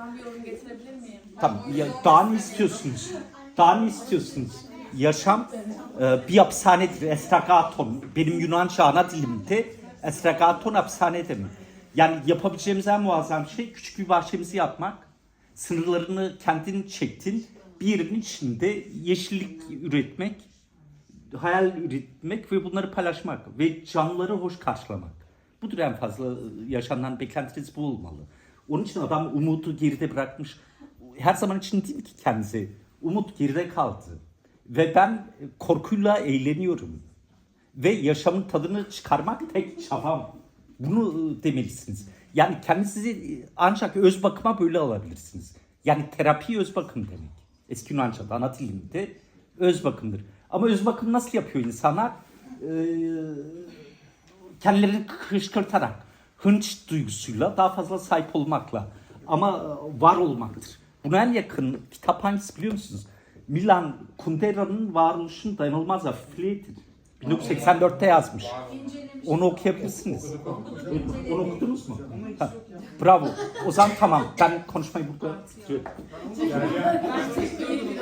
Ben bir yorum getirebilir miyim? Tamam. Ya, daha ne istiyorsunuz? Daha ne istiyorsunuz? Yaşam e, bir hapishanedir. Estragaton. Benim Yunanca ana dilimde estragaton hapishane demek. Yani yapabileceğimiz en muazzam şey küçük bir bahçemizi yapmak. Sınırlarını kendin çektin. Bir yerin içinde yeşillik üretmek, hayal üretmek ve bunları paylaşmak ve canlıları hoş karşılamak. Budur en fazla yaşanan beklentiniz bu olmalı. Onun için adam umudu geride bırakmış. Her zaman için değil ki kendisi. Umut geride kaldı. Ve ben korkuyla eğleniyorum. Ve yaşamın tadını çıkarmak tek çabam. Bunu e, demelisiniz. Yani kendinizi ancak öz bakıma böyle alabilirsiniz. Yani terapi öz bakım demek. Eski Yunanca'da ana dilimde öz bakımdır. Ama öz bakım nasıl yapıyor insanlar? Ee, kendilerini kışkırtarak, hınç duygusuyla daha fazla sahip olmakla ama e, var olmaktır. Buna en yakın kitap hangisi biliyor musunuz? Milan Kundera'nın varoluşun dayanılmaz hafifliğidir. 1984'te yazmış. Onu okuyabilirsiniz. Onu okudunuz mu? Ha, bravo. O zaman tamam. Ben konuşmayı burada...